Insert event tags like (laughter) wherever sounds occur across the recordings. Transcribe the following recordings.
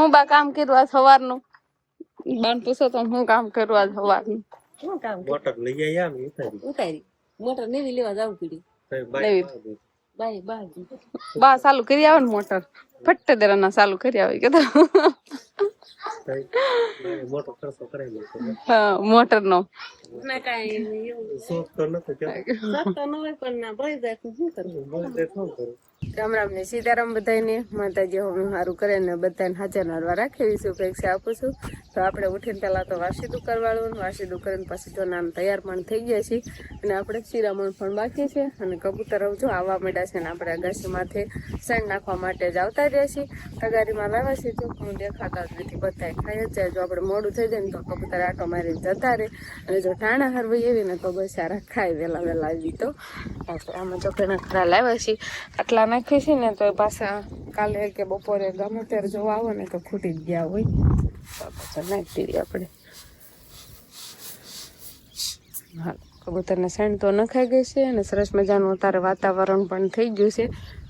હું બા કામ કર્યું આજ સવારનું? બાન પૂછો તો હું કામ કરવા આજ સવારનું? શું કામ મોટર લઈ આયા ને ઉતારી. ઉતારી. મોટર નવી લેવા જવું પડ્યું તો બાય બા ચાલુ કરી આવે ને મોટર. ફટ્ટ દેરાના ચાલુ કરી આવે કે તો. મોટો ખર્ચો કરાવી હા મોટર નો ના કાંઈ શોખ તો નથી ત્યાં સસ્તો ન હોય પણ ના ભાઈ જાય શું કરવું? બોલે તે શું કરું રામ રામ ને સીતારામ બધાને માતાજી હું સારું કરે ને બધાને હાજર નરવા રાખી છું શુભેચ્છા આપું છું. તો આપણે ઉઠીને પહેલાં તો વાસીદું કરવાનું વાસીદું કરીને પછી તો નામ તૈયાર પણ થઈ ગયા છીએ અને આપણે શિરામણ પણ બાકી છે અને કબૂતર જો આવવા માંડ્યા છે ને આપણે અગાસીમાંથી માથે નાખવા માટે જ આવતા રહ્યા છીએ. તગારીમાં લાવ્યા છીએ જો, પણ દેખાતા જ નથી. બધાએ ખાઈ જ જાય. જો આપણે મોડું થઈ જાય ને તો કબૂતર આટો મારીને જતા રહે. અને જો ટાણા હરવી એવી ને તો બસ સારા ખાય વહેલા વહેલા આવી તો. આમાં જો ખરા લાવ્યા છીએ આટલા નાખીએ છીએ ને તો પાછા કાલે કે બપોરે ગમે ત્યારે જોવા આવો ને તો ખૂટી ગયા હોય. તો પાછા નાખી દઈએ આપણે. હા, કબૂતરને સેન્ડ તો નખાઈ ગઈ છે અને સરસ મજાનું અત્યારે વાતાવરણ પણ થઈ ગયું છે.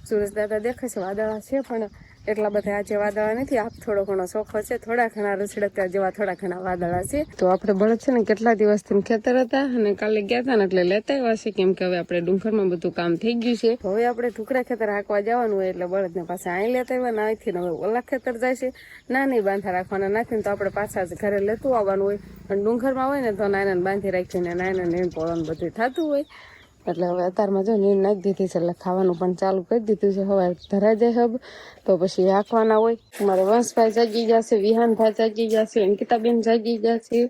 સુરજ દાદા છે, વાદળા છે પણ એટલા બધા આજે વાદળા નથી, આપ થોડો ઘણો ચોખ્ખો છે, થોડા ઘણા રસડતા જેવા થોડા ઘણા વાદળા છે. તો આપણે બળદ છે ને કેટલા દિવસથી ખેતર હતા અને કાલે ગયા હતા ને એટલે લેતા આવ્યા છે, કેમ કે હવે આપણે ડુંગરમાં બધું કામ થઈ ગયું છે. હવે આપણે ઢુકડા ખેતર હાંકવા જવાનું હોય એટલે બળદને પાછા અહીં લેતા આવ્યા, ને અહીંથી હવે ઓલા ખેતર જાય છે. ના નહીં બાંધા રાખવાના નાખીને તો આપણે પાછા જ ઘરે લેતું આવવાનું હોય. અને ડુંગરમાં હોય ને તો નાના બાંધી રાખીને નાયના ને પોળવાનું બધું થતું હોય. એટલે હવે અત્યારમાં જો નીર નાખી દીધી છે એટલે ખાવાનું પણ ચાલુ કરી દીધું છે. હવે ધરાઈ જાય હબ તો પછી રાખવાના હોય. મારે વંશભાઈ જાગી જશે વિહાનભાઈ જાગી જશે અંકિતાબેન જાગી જશે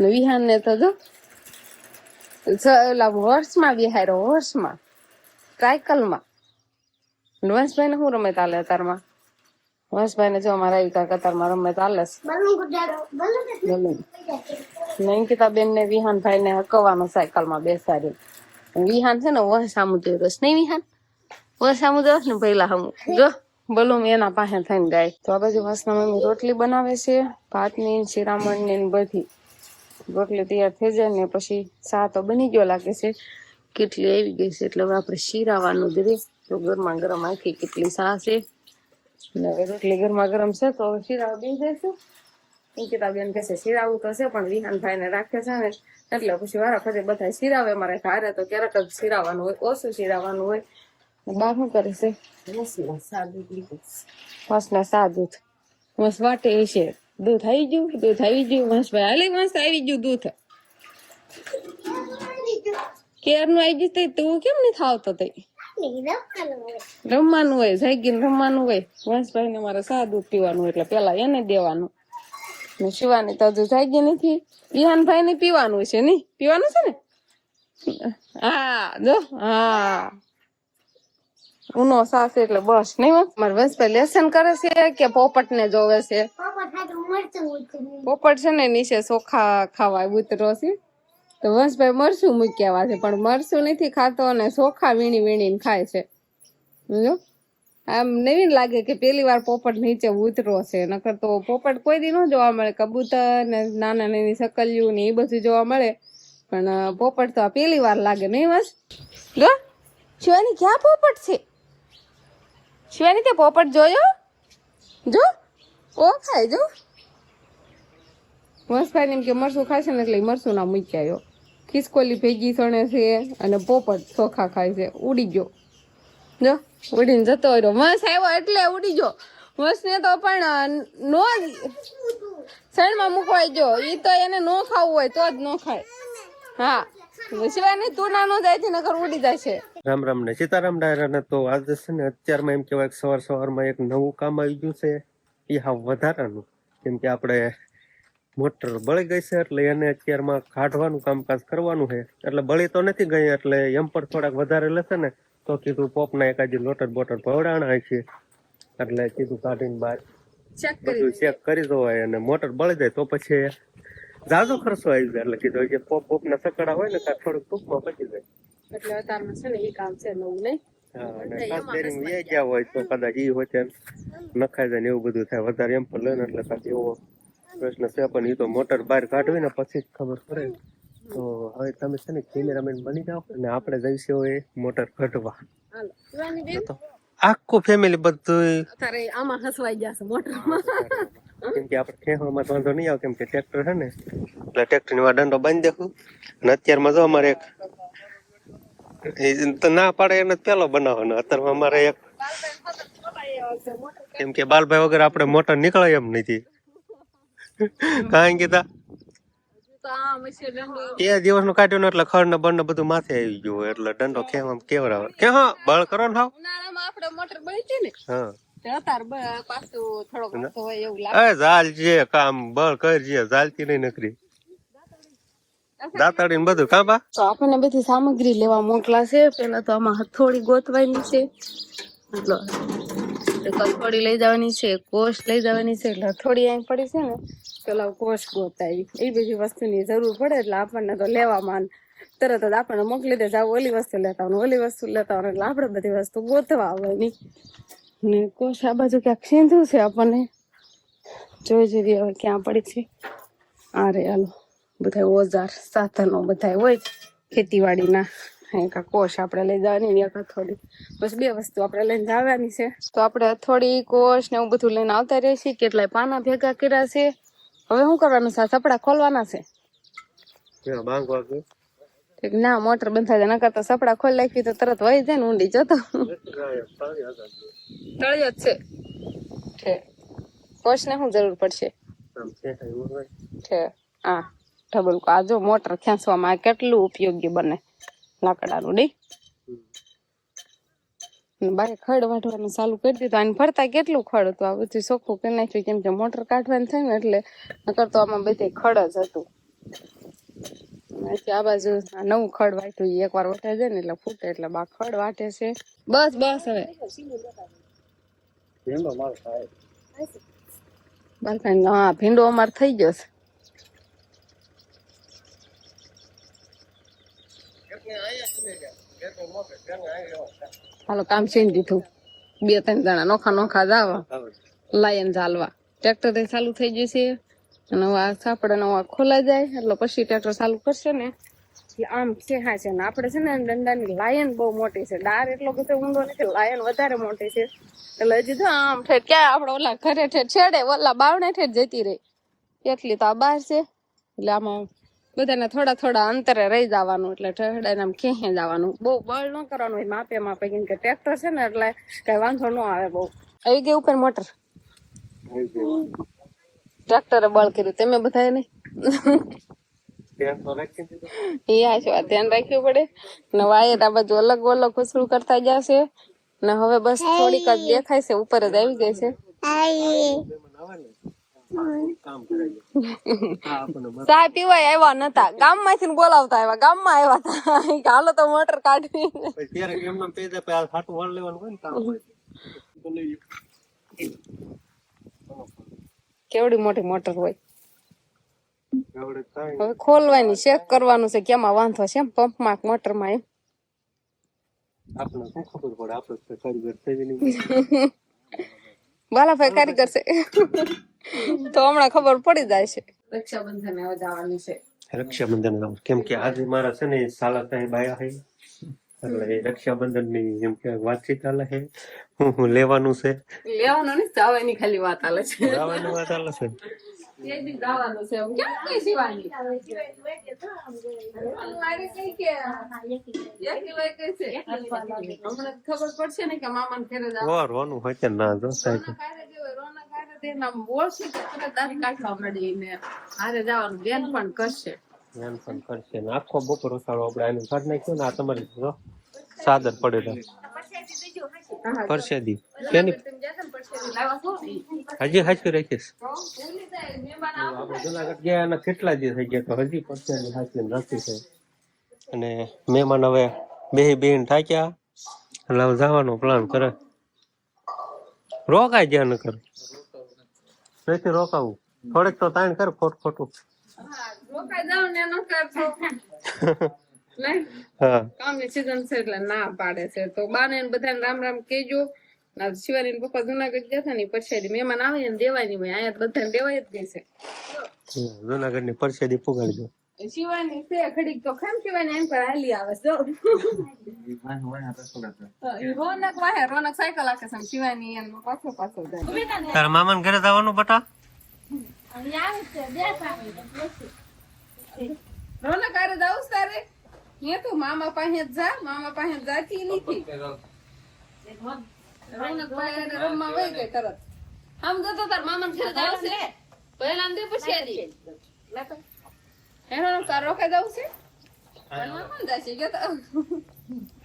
ને વિહાનને તો જો ઓલા હોર્સમાં બિહાર્યો હોર્સમાં સાયકલમાં ને વંશભાઈને શું રમે તાલે અત્યારમાં? વંશભાઈને જો અમારા આવી કાંક અત્યારમાં રમે તાલે. ને અંકિતાબેન ને વિહાનભાઈ ને હકવાનો સાયકલમાં બેસાડી વિહાન છે ને વહ સામું રસ. નહીં વિહાન? વહ સામું ને પહેલા સામું જો બોલો એના પાસે થઈને ગાય. તો આ બાજુ વાસના મમ્મી રોટલી બનાવે છે ભાતની ને શિરામણની ને બધી. રોટલી તૈયાર થઈ જાય ને પછી સા તો બની ગયો લાગે છે. કેટલી આવી ગઈ છે એટલે હવે આપણે શીરાવાનું જ તો ગરમા ગરમ આખી કેટલી સા છે. ને રોટલી ગરમા ગરમ છે તો હવે શીરાવા બી જઈશું. અંકિતાબેન કહે છે શિરાવું તો છે પણ વિહાનભાઈ ને રાખે છે ને. એટલે પછી વારા ફરી બધા શિરાવે મારે ઘરે તો ક્યારેક જ શિરાવાનું હોય ઓછું શિરાવાનું હોય. બા શું કરે છે? મસના સા દૂધ મસ વાટે છે. દૂધ આવી ગયું? દૂધ આવી ગયું? મસભાઈ હાલે મસ્ત આવી ગયું દૂધ? કેરનું આવી ગયું તે? તું કેમ નહીં થાવતો તે? રમવાનું હોય જાગીને રમવાનું હોય. વંશભાઈ ને મારે સા દૂધ પીવાનું એટલે પેલા એને દેવાનું. ને શિવાની તો હજુ જાગી નથી. વિહાનભાઈ ને પીવાનું છે નહીં પીવાનું છે ને? હા જો હા. ઉનો સાસ એટલે બસ નહીં મારે મારા વંશભાઈ લેસન કરે છે કે પોપટ ને જોવે છે પોપટ છે ને નીચે ચોખા ખાવા ઉતરો છે. તો વંશભાઈ મરસું મૂક્યા છે પણ મરસું નથી ખાતો અને ચોખા વીણી વીણીને ખાય છે. જો. આમ નવીન લાગે કે પેલી વાર પોપટ નીચે ઉતરો છે. નકર તો પોપટ કોઈ દી ન જોવા મળે. કબૂતર ને નાના નાની સકલિયું ને એ બધું જોવા મળે. પણ પોપટ તો આ પેલી વાર લાગે નહીં બસ જો શિવાની ક્યાં પોપટ છે? શિવાની તે પોપટ જોયો? જો ઓ ખાય જો. વંશભાઈ એમ કે મરસું ખાશે ને એટલે મરસું ના મૂકી આવ્યો ખિસકોલી ભેગી સણે છે અને પોપટ ચોખા ખાય છે. ઉડી ગયો. જો ઉડીને જતો રહ્યો. વંશ આવ્યો એટલે ઉડી ગયો. વંશને તો પણ નો સણમાં મૂકવાઈ ગયો. ઈ તો એને નો ખાવું હોય તો જ નો ખાય. હા. નહીં તું નાનો જાય છે નકર ઉડી જાય છે રામ રામ ને સીતારામ ડાયરા તો આજે ને અત્યારમાં એમ કહેવાય સવાર સવારમાં એક નવું કામ આવી ગયું છે. એ હા વધારાનું. કેમ કે આપણે મોટર બળી ગઈ છે એટલે એને અત્યારમાં કાઢવાનું કામકાજ કરવાનું છે. એટલે બળી તો નથી ગઈ, એટલે એમ પણ થોડાક વધારે લેશે ને. તો કીધું પોપના એકાદી લોટર બોટર ભવડાણા છે એટલે કીધું કાઢીને બહાર ચેક કરી બધું ચેક કરી દવાય અને મોટર બળી જાય તો પછી જાજો ખર્ચો આવી જાય. એટલે કીધું કે પોપ પોપ ના સકડા હોય ને ત્યાં થોડુંક ટૂંકમાં પચી જાય. એટલે અત્યારમાં છે ને એ કામ છે નવું નહીં? હા, અને ખાસ કરીને ગયા હોય તો કદાચ ઈ હોય ત્યાં જાય ને એવું બધું થાય. વધારે એમ પણ લે એટલે કાંઈક એવો પ્રશ્ન છે પણ એ તો મોટર બહાર કાઢવી ને પછી જ ખબર પડે. તો હવે તમે છે ને કેમેરામેન બની જાઓ અને આપણે જઈશું એ મોટર તો આખું ફેમિલી બધું અત્યારે આમાં હસવાઈ જશે મોટરમાં. કેમ કે આપણે ખેવામાં તો વાંધો નહીં આવે કેમ કે ટ્રેક્ટર છે ને એટલે ટ્રેક્ટરની દંડો બાંધી દેખું. અને અત્યારમાં જો અમારે એક ના પાડે એને પેલો બનાવવાનો. અત્યારમાં અમારે એક કેમ કે બાલભાઈ વગર આપણે મોટર નીકળાય એમ નથી. કાંઈ કીધા એ દિવસનું કાઢ્યું ને એટલે ખડ ને બંને બધું માથે આવી ગયું એટલે દંડો ખેવામાં કેવડાવે? કે હા બળ કરો ને હાવ. ઉનાળામાં આપણે મોટર બળી હતી ને હા. તે કામ આપણને બધી સામગ્રી લેવા મોકલાશે પેલા તો આમાં હથોડી ગોતવાની છે. એટલો એક લઈ જવાની છે, કોષ લઈ જવાની છે, એટલે હથોડી અહીં પડી છે ને પેલા કોષ ગોતાવી. એ બધી વસ્તુની જરૂર પડે એટલે આપણને તો લેવામાં તરત જ આપણને મોકલી દે, જાવ ઓલી વસ્તુ લેતા હોય ઓલી વસ્તુ લેતા હોય એટલે આપણે બધી વસ્તુ ગોતવા આવવાની. ને કોષ આ બાજુ ક્યાંક સીંધું છે આપણને. જોઈ જોઈએ હવે ક્યાં પડી છે. આ રે હાલો બધા ઓજાર, સાધનો બધા હોય ખેતીવાડીના. આ કોષ આપણે લઈ જવાની ને એક થોડી બસ બે વસ્તુ આપણે લઈને જવાની છે. તો આપણે થોડી કોષ ને એવું બધું લઈને આવતા રહીએ છીએ. કેટલાય પાના ભેગા કર્યા છે. હવે શું કરવાનું છે? સપડા ખોલવાના છે? ના મોટર બંધાય ન કરતા સપડા ખોલી નાખી તો તરત વહી જાય ને ઊંડી જતો તળિયો જ છે. કોષ ને શું જરૂર પડશે? છે આ ડબલ આ જો મોટર ખેંચવામાં કેટલું ઉપયોગી બને. લાકડાનું નહીં? બારે ખડ વાઢવાનું ચાલુ કરી દીધું. અને ફરતા કેટલું ખડ હતું? આ બધું ચોખ્ખું કરી નાખ્યું. કેમ કે મોટર કાઢવાની થાય ને એટલે નકર તો આમાં બધે ખડ જ હતું. આ બાજુ નવું ખડ વાટ્યું એક એકવાર વટાઈ જાય ને એટલે ફૂટે એટલે બા ખડ વાટે છે. બસ બસ હવે. બાલકાઈ હા ભીંડો અમાર થઈ ગયો છે. હાલો, કામ છે દીધું. બે ત્રણ જણા નોખા નોખા જાવ લાયન ચાલવા ટ્રેક્ટર ચાલુ થઈ જશે અને આ સાપડા નવા ખોલા જાય. એટલે પછી ટ્રેક્ટર ચાલુ કરશે ને. એટલે આમ હા છે. ને આપણે છે ને દંડાની લાયન બહુ મોટી છે. ડાર એટલો બધો ઊંડો નથી, લાયન વધારે મોટી છે. એટલે હજી તો આમ ઠેઠ ક્યાં આપણે ઓલા ઘરે ઠેઠ છેડે, ઓલા બાવણે ઠેઠ જતી રહી. એટલી તો આ બહાર છે. એટલે આમાં બધાને થોડા થોડા અંતરે રહી જવાનું એટલે ઠેડાને આમ ખેંચે જવાનું. બહુ બળ ન કરવાનું હોય માપે માપે કેમ કે ટ્રેક્ટર છે ને એટલે કઈ વાંધો ન આવે બહુ. આવી ગયું ઉપર મોટર? ટ્રેક્ટરે બળ કર્યું તમે બધા નહીં? ધ્યાન રાખવું પડે. ને વાયર આ બાજુ અલગ અલગ ઉછળું કરતા જશે ને હવે બસ થોડીક જ દેખાય છે ઉપર જ આવી ગઈ છે. ચા પીવાય આવ્યા નતા. ગામમાંથી બોલાવતા આવ્યા. ગામમાં આવ્યા હતા હાલો તો મોટર કાઢવી ત્યારે એમને પેદા પે હાટું વળ લેવાનું હોય ને કામ કેવડી મોટી મોટર હોય. હવે ખોલવાની ચેક કરવાનું છે કેમાં વાંધો છે પંપમાં મોટરમાં એમ. આપણે શું ખબર પડે? આપણે (laughs) તો કારીગર છે જ નહીં બાલાભાઈ કારીગર છે. (laughs) તો હમણાં ખબર પડી જાય છે. રક્ષાબંધન આવે જવાનું છે. રક્ષાબંધન કેમ કે આજે મારા છે ને સાલા સાહેબ આયા છે. એટલે રક્ષાબંધનની એમ કે વાતચીત ચાલે છે. હું હું લેવાનું છે. લેવાનું નહીં જવાની ખાલી વાત આલે છે. જવાની વાત ચાલે છે. એ દી જવાનું છે. એમ કેમ કઈ સિવાની મારે કઈ કે હમણાં ખબર પડશે ને કે મામાને ઘરે જવાનું રોનું હોય કે ના જો સાહેબ. આખો બપોર ઉસાળો આપણે આનું કાઢ નાખ્યું ને આ તમારી સાદર પડે હા, પરસેદી. કેની? હજી હાચી રાખીશ. જુનાગઢ ગયા એના કેટલા દિવસ થઈ ગયા તો હજી પરસેદી હાચી રાખી છે અને મહેમાન હવે બે બેન થાક્યા. એટલે હવે જવાનો પ્લાન કરે. રોકાય જ્યાં ન કર. નથી રોકાવું. થોડેક તો તાણ કર ખોટ ખોટું. હા, રોકાઈ જાવ ને હા (laughs) કામની season છે એટલે ના પાડે છે. તો બાને બધાને રામ રામ કેજો શિવાની પપ્પા જુનાગઢ ગયા હતા ને પરસેદી મહેમાન આવે ને દેવાની હોય અહીંયા બધાને દેવાય જ ગઈ છે. જુનાગઢની પરસેદી પુગાડજો. શિવાની છે ઘડીક તો ખમ શિવાની એમ પર હાલી આવે જો રોનક વાહે રોનક સાયકલ આખે છે શિવાની એમ પાછો પાછો જાય. તારા મામાને ઘરે જવાનું બટા? રોનક આરે છે તારે? હે તું મામા પાસે જ જા મામા પાસે જાતી નથી. રોનક પાસે રમવા વઈ ગઈ તરત. આમ જતો તાર મામા ઘરે જાવ છે. પહેલા આમ દે પછી આલી રોનક તાર રોકાઈ જાવ છે? મામા જાશે કે તો.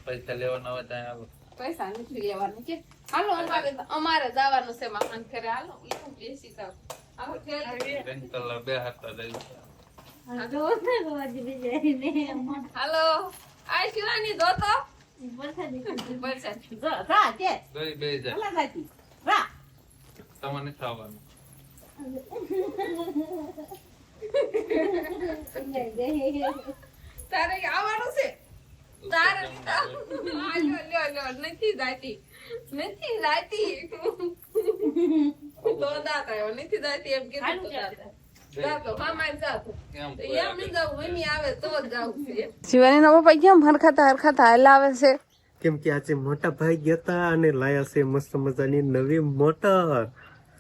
પૈસા લેવાના હોય ત્યાં આવો. પૈસા નથી લેવાનું કે. હાલો અમારે અમારે જવાનું છે મામા ઘરે. હાલો બેસી જાવ આવો બે હાથા હાલો આ શિવાની દો તો વરસાદ. દઈ બે જાય તમારે ખાવાનું. તારે આવવાનું છે? તારે. નથી જાતી નથી જાતી (laughs) તો દાતા નથી જાતી એમ કીધું શિવાની ના પપ્પા કેમ હરખાતા હરખાતા હલાવે છે? કેમ કે આજે મોટા ભાઈ ગયા તા અને લાયા છે મસ્ત મજાની નવી મોટર.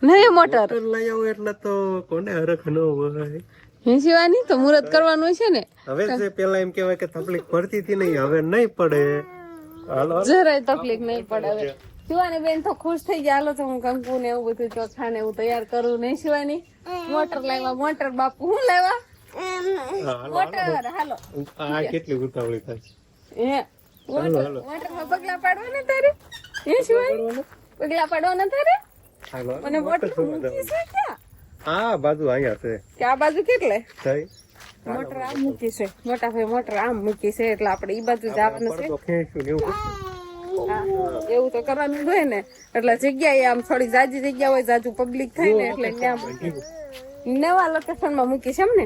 નવી મોટર? લાયા હોય એટલે તો કોને હરખ ન હોય. હે શિવાની તો મુહૂર્ત કરવાનું છે ને. હવે જે પેલા એમ કેવાય કે તકલીફ પડતી હતી નહીં હવે નહીં પડે. હાલો. જરાય તકલીફ નહીં પડે હવે. શિવાની બેન તો ખુશ થઈ ગયા. હાલો તો હું કંકુ ને એવું બધું ચોખા ને એવું તૈયાર કરું નહીં શિવાની. મોટર લાવ્યા મોટર બાપુ હું લાવ્યા? મોટર હાલો. આ કેટલી ઉતાવળી થાય હે મોટર મોટરમાં પગલા પાડવાના તારે? હે શિવાની? પગલા પાડવાના તારે? હાલો અને મોટર મૂકી છે ક્યાં? હા બાજુ અહીંયા છે. કે આ બાજુ કેટલે? થઈ. મોટર આમ મૂકી છે મોટા ભાઈ મોટર આમ મૂકી છે એટલે આપણે ઈ બાજુ જવાનું છે. ને એવું તો કરવાનું હોય ને. એટલે જગ્યાએ આમ થોડી જાજી જગ્યા હોય જાજુ પબ્લિક થાય ને એટલે ત્યાં નવા લોકેશનમાં મૂકી છે એમ ને?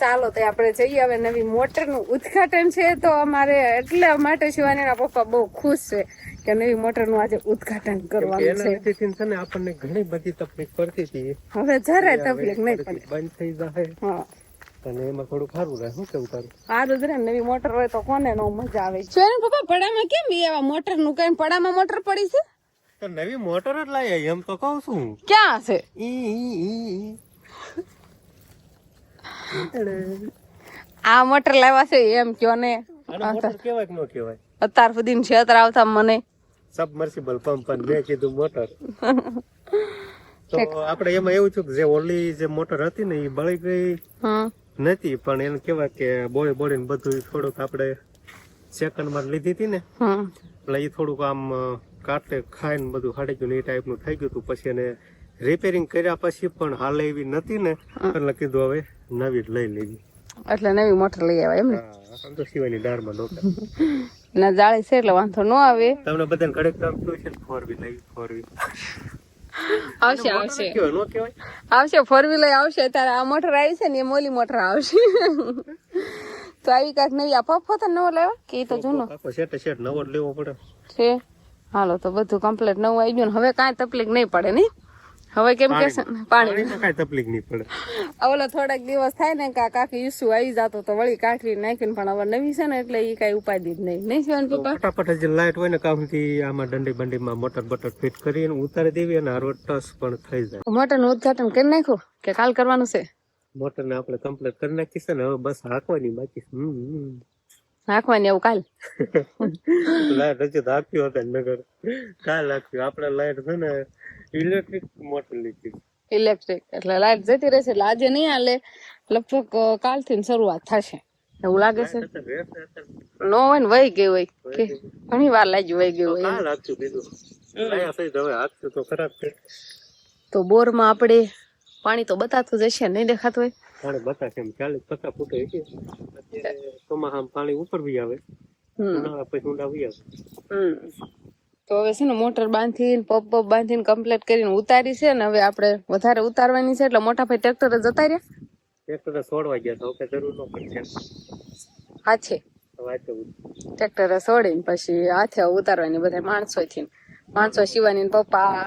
ચાલો તો આપણે જઈએ. હવે નવી મોટરનું ઉદઘાટન છે તો અમારે એટલા માટે શિવાનીના પપ્પા બહુ ખુશ છે કે નવી મોટરનું આજે ઉદઘાટન કરવાનું છે. આપણને ઘણી બધી તકલીફ પડતી હતી. હવે જરાય તકલીફ નહીં પડે. બંધ થઈ જાય હા. અને એમાં થોડું સારું રહે. શું કેવું તારું? સારું જ રે નવી મોટર હોય તો કોને નો મજા આવે? શિવાની પપ્પા પડામાં કેમ એવા મોટરનું કઈ પડામાં મોટર પડી છે? તો નવી મોટર જ લાયા એમ તો કહું છું. ક્યાં છે. આ મોટર લાવ્યા છે એમ કયો ને. કેવાય કે ન કહેવાય અત્યાર સુધી ક્ષેત્ર આવતા મને. સબમર્સિબલ પંપ પણ મેં કીધું મોટર. (laughs) તો આપણે એમાં એવું થયું કે જે ઓલી જે મોટર હતી ને એ બળી ગઈ. હમ. નથી પણ એને કેવાય કે બોળી બોળીને બધું થોડુંક આપણે સેકન્ડમાં લીધી હતી ને એટલે એ થોડુંક આમ કાટે કાટે ખાઈને બધું હાડી ગયું ને એ ટાઈપનું થઈ ગયું હતું પછી એને રિપેરિંગ કર્યા પછી પણ હાલે એવી નથી ને એટલે કીધું હવે નવી લઈ લેવી. એટલે નવી મોટર લઈ આવે એમ ને શિવાની તો સિવાયની ના જાળી છે એટલે વાંધો ન આવે. તમને બધાને ઘડે કામ થયું છે ફોર વ્હીલ લઈ ફોર વ્હીલ. આવશે આવશે. આવશે ફોર વ્હીલર આવશે. ત્યારે આ મોટર આવી છે ને એ મોલી મોટર આવશે. તો આવી કાંઈક નવી આ પપ્પો તો નવો લેવા કે એ તો જૂનો. સેટ સેટ નવો લેવો પડે. છે? હાલો તો બધું કમ્પ્લીટ નવું આવી ગયું ને. હવે કાંઈ તકલીફ નહીં પડે નહીં? હવે કેમ કે પાણી. કાંઈ તકલીફ નહીં પડે. ઓલો થોડાક દિવસ થાય ને કા કાકી ઈસુ આવી જતો તો વળી કાઢવી નાખીને પણ હવે નવી છે ને એટલે એ કઈ ઉપાય જ નહીં. નહીં શિવાન પપ્પા ફટાફટ જે લાઈટ હોય ને કામથી આમાં દંડી બંડીમાં મોટર બટર ફિટ કરીને ઉતારી દેવી અને હારો ટસ પણ થઈ જાય. મોટરનું ઉદઘાટન કરી નાખ્યું કે કાલ કરવાનું છે? મોટર ને આપણે કમ્પ્લીટ કરી નાખીશું ને હવે બસ હાંકવાની બાકી હમ. નાખવાની એવું કાલ. (laughs) લાઈટ હજી આપ્યું હતા નગર. કાલ આપ્યું. આપણે લાઈટ છે ને ઇલેક્ટ્રિક મોટર લીધી. ઇલેક્ટ્રિક એટલે લાઈટ જતી રહેશે એટલે આજે નહીં હાલે લગભગ કાલથી શરૂઆત થશે. એવું લાગે છે. નો હોય ને વહી ગયું હોય. કે ઘણી વાર લાગી વહી ગયું હોય હવે આપ્યું તો બોરમાં આપણે પાણી તો બતાતું જશે નહીં દેખાતું હોય. પાણી બતા એમ. ચાલીસ પચાસ ફૂટ હશે ચોમાસામાં પાણી ઉપર બી આવે. ઉનાળા પછી ઊંડા બી આવે. તો હવે છે ને મોટર બાંધીને પપ પપ બાંધીને કમ્પ્લીટ કરીને ઉતારી છે ને હવે આપણે વધારે ઉતારવાની છે એટલે મોટા ભાઈ ટ્રેક્ટર જતા રહ્યા ટ્રેક્ટર છોડવા ગયા તો કે જરૂર ન પડશે હાથે ટ્રેક્ટર છોડીને પછી હાથે ઉતારવાની બધા માણસો થી માણસો શિવાની ને પપ્પા.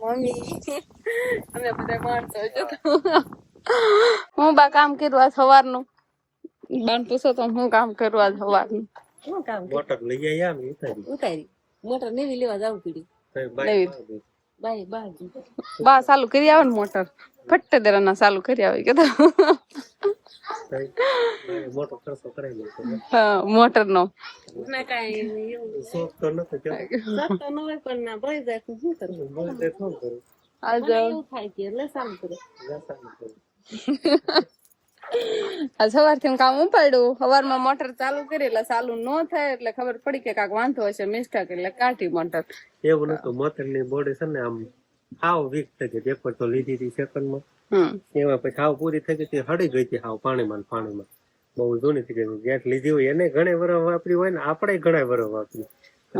મમ્મી અમે બધા માણસો હું બા કામ કર્યું આજ સવારનું? બાન પૂછો તો હું કામ કર્યું આજ સવારનું? શું કામ મોટર લઈ આવ્યા અમે ઉતારી. ઉતારી. મોટર નેવી લેવા જવું પડ્યું. બાય બાય બા ચાલુ કરી આવે ને મોટર. ફટ્ટે દેરાના ચાલુ કરી આવે કે ખર્ચો મોટર નથી કેમ ઉપાડ્યું. સવારમાં મોટર ચાલુ કરી, એટલે ચાલુ ન થાય, એટલે ખબર પડી કે કાક વાંધો હશે મિસ્ટેક, એટલે કાઢી મોટર. એવું નતું મોટરની બોડી છે ને આમ હાવ વીક થઈ ગઈ પેપર તો લીધી હતી સેકન્ડમાં. એમાં પછી હાવ પૂરી થઈ ગઈ હતી હળી ગઈ હતી હાવ પાણીમાં પાણીમાં. બહુ જૂની થઈ ગઈ ગેસ લીધી હોય એને ઘણી વરસ વાપરી હોય ને આપણે ઘણા વરસ વાપરી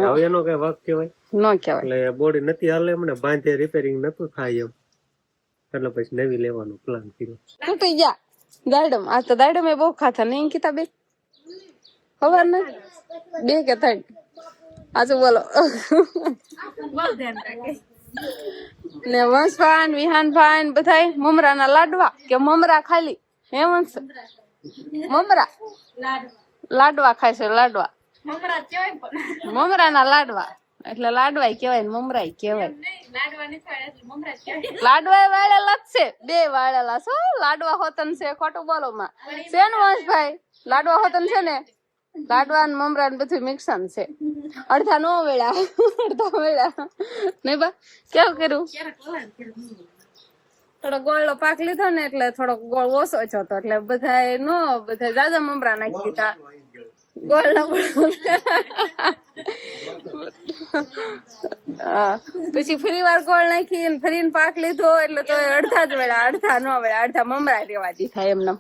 હવે એનો કઈ વાક કહેવાય. ન કહેવાય. એટલે બોડી નથી હાલે એમને બાંધે રિપેરિંગ નતું થાય એમ. એટલે પછી નવી લેવાનો પ્લાન કર્યો. તૂટી ગયા દાડમ આ તો દાડમ એ બહુ ખાતા નહીં કીતા બે ખબર ને બે કે ત્રણ. આજે બોલો. ને વંશભાન વિહાનભાન બધાય મમરાના લાડવા કે મમરા ખાલી. હે વંશ? મમરા? લાડવા ખાય છે લાડવા. મમરાના લાડવા. એટલે લાડવાય કેવાય ને મમરાય કેવાય લાડવા વાળેલા જ છે. બે વાળેલા છો લાડવા હોતન છે ખોટું બોલો માં. છે ને વંશભાઈ લાડવા હોતન છે ને? લાડવા ને મમરા ને બધું મિક્સન છે. અડધા નો વેળા, અડધા વેળા. નહીં બા કેવું કર્યું? થોડો ગોળનો પાક લીધો ને એટલે થોડો ગોળ ઓછો જ હતો એટલે બધા નો બધા જાજા મમરા નાખી દીધા. ગોળ હા, પછી ફરી વાર ગોળ નાખી ફરીને પાક લીધો એટલે તો અડધા જ વેળા, અડધા નો વેળા, અડધા મમરા રેવા દીધા એમને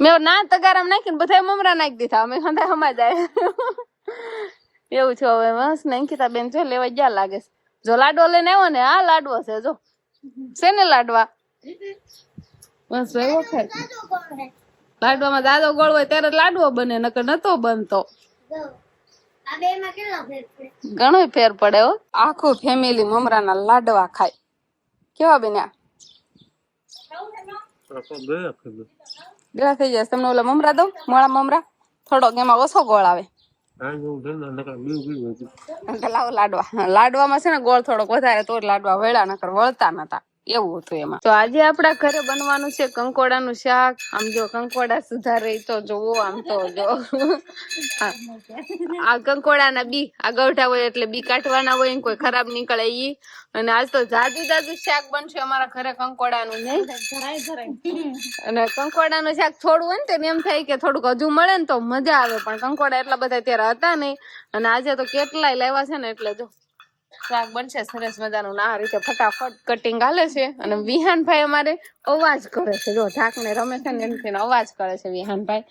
મેં ના તગારામ નાખીને બધા મમરા નાખી દીધા. અમે હંધા હમા જાય એવું છે હવે બસ ને અંકિતા બેન જો લેવા ગયા લાગે છે. જો લાડવો લઈને આવ્યો ને, આ લાડવો છે, જો. છે ને લાડવા? બસ એવો ખાય લાડવામાં દાદો ગોળ હોય ત્યારે લાડવો બને, નકર નતો બનતો. ઘણો ફેર પડે હો. આખું ફેમિલી મમરાના લાડવા ખાય. કેવા બન્યા? ગળા થઈ જશે તમને ઓલા મમરા દઉં? મોળા મમરા? થોડોક એમાં ઓછો ગોળ આવે. લાડવા. લાડવામાં છે ને ગોળ થોડોક વધારે તો લાડવા વળ્યા નકર વળતા નતા. એવું હતું એમાં. તો આજે આપણા ઘરે બનવાનું છે કંકોડાનું શાક. આમ જો કંકોડા સુધારે તો જોવો, આમ તો જો. આ- કંકોડાના બી, આ હોય એટલે બી કાઢવાના હોય કોઈ ખરાબ નીકળે ઈ. અને આજ તો જાજુ જાજુ શાક બનશે અમારા ઘરે કંકોડાનું નહીં અને કંકોડાનું શાક થોડું હોય ને તેને એમ થાય કે થોડુંક હજુ મળે ને તો મજા આવે, પણ કંકોડા એટલા બધા ત્યારે હતા નહીં. અને આજે તો કેટલાય લેવા છે ને એટલે જો. શાક બનશે, સરસ મજાનું. ને રીતે ફટાફટ કટિંગ હાલે છે અને વિહાનભાઈ અમારે અવાજ કરે છે. જો, ઢાકને રમે છે ને એમથી અવાજ કરે છે વિહાનભાઈ.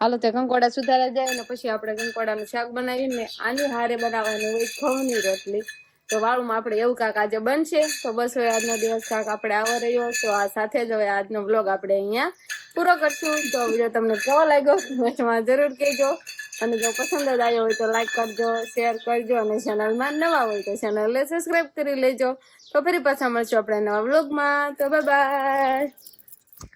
હાલો, તે કંકોડા સુધારા જાય ને પછી આપણે કંકોડાનું શાક બનાવીને આની હારે બનાવવાનું હોય ઘઉંની રોટલી. તો વાળું આપણે એવું કાંક આજે બનશે. તો બસ હવે આજનો દિવસ કાંક આપણે આવો રહ્યો. તો આ સાથે જ હવે આજનો વ્લોગ આપણે અહીંયા પૂરો કરશું. તો વીડિયો તમને કેવો લાગ્યો જરૂર કહેજો. અને જો પસંદ જ આવ્યો હોય તો લાઈક કરજો શેર કરજો અને ચેનલમાં નવા હોય તો ચેનલને સબસ્ક્રાઈબ કરી લેજો. તો ફરી પાછા મળશું આપણે નવા વ્લોગમાં તો બાય